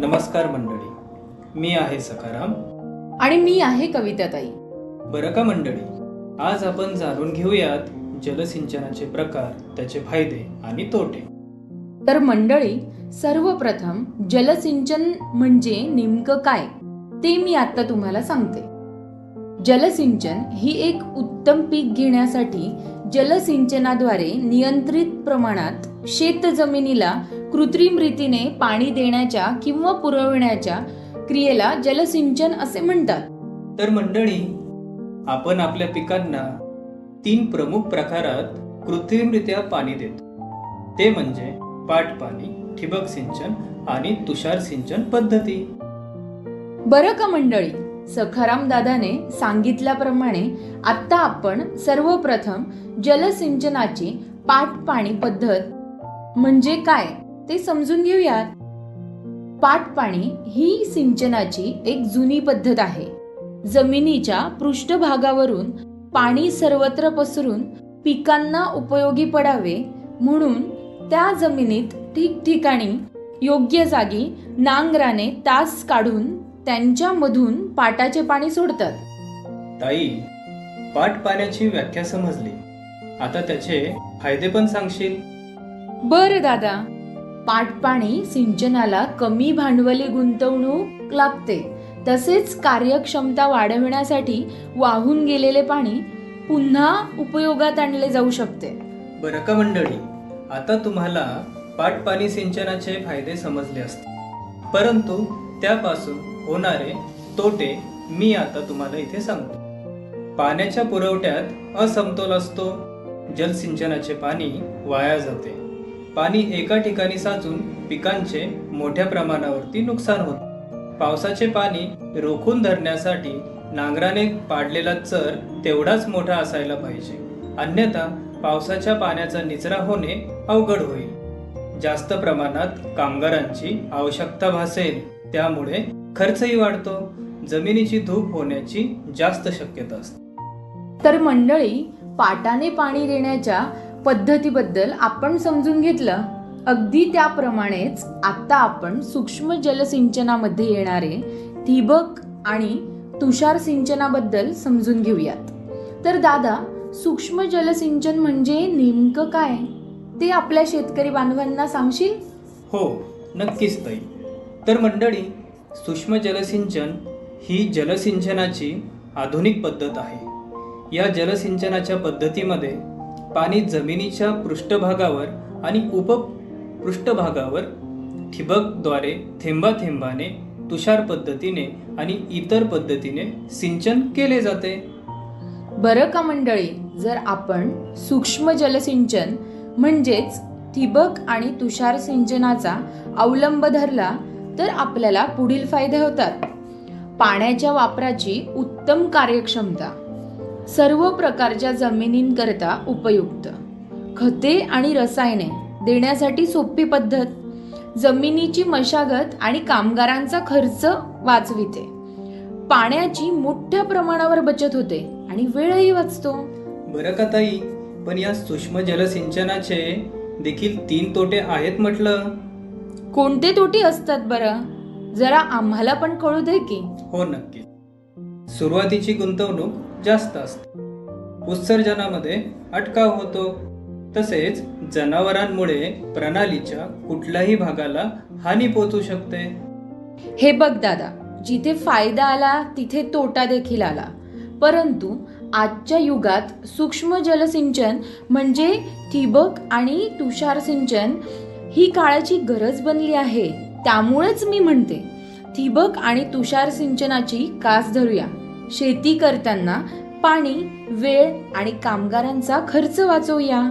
नमस्कार मंडळी. मी आहे सखाराम. आणि मी आहे कविताताई. बरं का मंडळी? आज आपण जाणून घेऊयात जलसिंचनाचे प्रकार त्याचे फायदे आणि तोटे. तर मंडळी सर्वप्रथम जलसिंचन म्हणजे नेमकं काय? ते मी आता तुम्हाला सांगते. जलसिंचन ही एक उत्तम पीक घेण्यासाठी जलसिंचनाद्वारे नियंत्रित प्रमाणात शेत जमिनीला कृत्रिम रीतीने पाणी देण्याच्या किंवा पुरवण्याच्या क्रियेला जलसिंचन असे म्हणतात. तर मंडळी आपण आपल्या पिकांना तीन प्रमुख प्रकारात कृत्रिमरित्या पाणी देतो. ते म्हणजे पाटपाणी ठिबक सिंचन आणि तुषार सिंचन पद्धती. बरं का मंडळी? सखाराम दादाने सांगितल्याप्रमाणे आता आपण सर्वप्रथम जलसिंचनाची पाटपाणी पद्धत म्हणजे काय? ते समजून घेऊयात. पाटपाणी ही सिंचनाची एक जुनी पद्धत आहे. जमिनीच्या पृष्ठभागावरून पाणी सर्वत्र पसरून पिकांना उपयोगी पडावे म्हणून त्या जमिनीत ठिकठिकाणी योग्य जागी नांगराने तास काढून त्यांच्यामधून पाटाचे पाणी सोडतात. ताई पाट पाण्याची व्याख्या समजली. आता त्याचे फायदे पण सांगशील? बर दादा. पाटपाणी सिंचनाला कमी भांडवली गुंतवणूक लागते. तसेच कार्यक्षमता वाढविण्यासाठी वाहून गेलेले पाणी पुन्हा उपयोगात आणले जाऊ शकते. बरं का मंडळी आता तुम्हाला पाटपाणी सिंचनाचे फायदे समजले असतील. परंतु त्यापासून होणारे तोटे मी आता तुम्हाला इथे सांगतो. पाण्याच्या पुरवठ्यात असमतोल असतो. जलसिंचनाचे पाणी वाया जाते. पाणी एका ठिकाणी साचून पिकांचे मोठ्या प्रमाणावरती नुकसान होते. पावसाचे पाणी रोखून धरण्यासाठी नांगराने पाडलेला चर तेवढाच मोठा असायला पाहिजे. अन्यथा पावसाच्या पाण्याचा निचरा होणे अवघड होईल. जास्त प्रमाणात कामगारांची आवश्यकता भासेल. त्यामुळे खर्चही वाढतो. जमिनीची धूप होण्याची जास्त शक्यता असते. तर मंडळी पाटाने पाणी देण्याच्या पद्धतीबद्दल आपण समजून घेतलं. अगदी त्याप्रमाणेच आता आपण सूक्ष्म जलसिंचनामध्ये येणारे ठिबक आणि तुषार सिंचनाबद्दल समजून घेऊयात. तर दादा सूक्ष्म जलसिंचन म्हणजे नेमकं काय? ते आपल्या शेतकरी बांधवांना सांगशील? हो नक्कीच ताई. तर मंडळी सूक्ष्म जलसिंचन ही जलसिंचनाची आधुनिक पद्धत आहे. या जलसिंचनाच्या पद्धतीमध्ये पाणी जमिनीच्या पृष्ठभागावर आणि उपपृष्ठभागावर ठिबकद्वारे थेंबाथेंबाने तुषार पद्धतीने आणि इतर पद्धतीने सिंचन केले जाते. बरं का मंडळी जर आपण सूक्ष्म जलसिंचन म्हणजेच ठिबक आणि तुषार सिंचनाचा अवलंब धरला तर आपल्याला पुढील फायदे होतात. पाण्याच्या वापराची उत्तम कार्यक्षमता. सर्व प्रकारच्या जमिनींकरता उपयुक्त. खते आणि रसायने देण्यासाठी सोपी पद्धत. जमिनीची मशागत आणि कामगारांचा खर्च वाचविते. पाण्याची मोठ्या प्रमाणावर बचत होते आणि वेळही वाचतो. बरं का ताई? पण या सूक्ष्म जलसिंचनाचे देखील तीन तोटे आहेत म्हटलं. कोणते तोटे असतात बरं? जरा आम्हाला पण कळू दे की. हो नक्की सुरुवातीची गुंतवणूक जास्त असते. उत्सर्जनामध्ये अटकाव होतो. तसेच जनावरांमुळे प्रणालीच्या कुठल्याही भागाला हानी पोचू शकते. हे बघ दादा जिथे फायदा आला तिथे तोटा देखील आला. परंतु आजच्या युगात सूक्ष्म जलसिंचन म्हणजे ठिबक आणि तुषार सिंचन ही काळाची गरज बनली आहे. त्यामुळेच मी म्हणते ठिबक आणि तुषार सिंचनाची कास धरूया. शेती करताना पाणी वेळ आणि कामगारांचा खर्च वाचवूया.